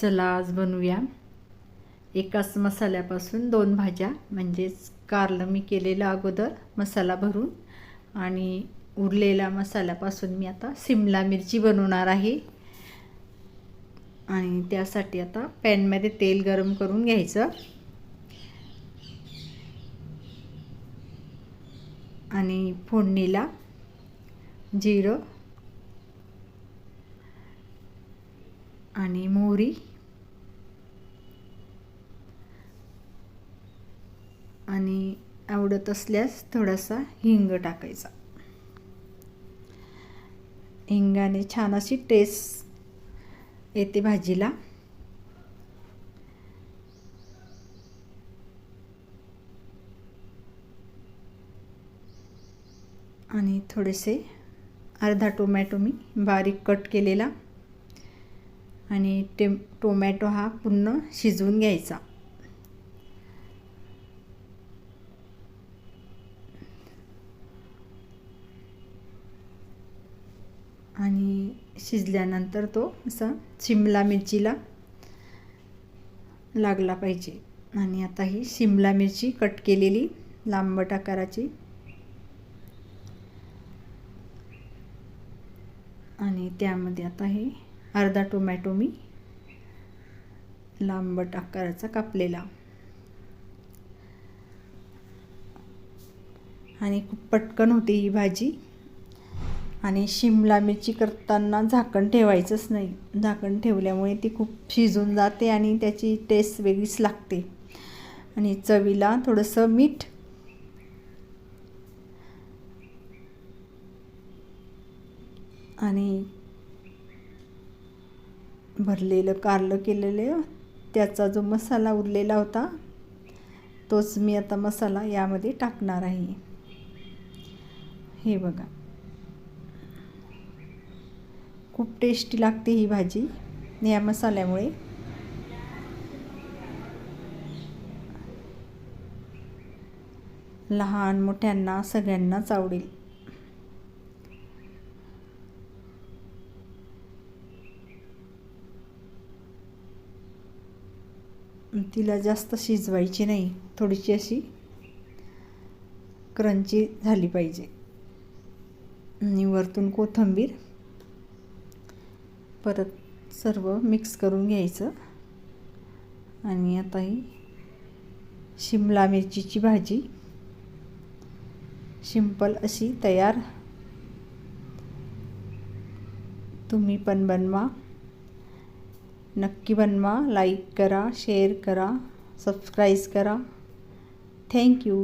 चला आज बनवूया. एकाच मसाल्यापासून दोन भाज्या म्हणजेच कारलं मी केलेलं अगोदर मसाला भरून आणि उरलेल्या मसाल्यापासून मी आता सिमला मिरची बनवणार आहे. आणि त्यासाठी आता पॅनमध्ये तेल गरम करून घ्यायचं. आणि फोडणीला जिरं आणि मोहरी. आणि आवडत असल्यास थोडासा हिंग टाकायचा. हिंगाने छान अशी टेस्ट येते भाजीला. आणि थोडेसे अर्धा टोमॅटो मी बारीक कट केलेला. आणि टे टोमॅटो हा पूर्ण शिजवून घ्यायचा. आणि शिजल्यानंतर तो असा शिमला मिरचीला लागला पाहिजे. आणि आता ही शिमला मिरची कट केलेली लांबट आकाराची. आणि त्यामध्ये आता हे अर्धा टोमॅटो मी लांबट आकाराचा कापलेला. आणि खूप पटकन होते ही भाजी. आणि शिमला मिरची करताना झाकण ठेवायचंच नाही. झाकण ठेवल्यामुळे ती खूप शिजून जाते आणि त्याची टेस्ट वेगळीच लागते. आणि चवीला थोडंसं मीठ. आणि भरलेलं कारलं केलेलं त्याचा जो मसाला उरलेला होता तोच मी आता मसाला यामध्ये टाकणार आहे. हे बघा. खूप टेस्टी लागते ही भाजी या मसाल्यामुळे. लहान मोठ्यांना सगळ्यांनाच आवडेल. तिला जास्त शिजवायची नाही. थोडीशी अशी क्रंची झाली पाहिजे. आणि वरतून कोथिंबीर परत सर्व मिक्स करून घ्यायचं. आणि आता ही शिमला मिरचीची भाजी सिंपल अशी तयार. तुम्ही पण बनवा. नक्की बनवा लाईक करा शेअर करा सबस्क्राईब करा. थँक्यू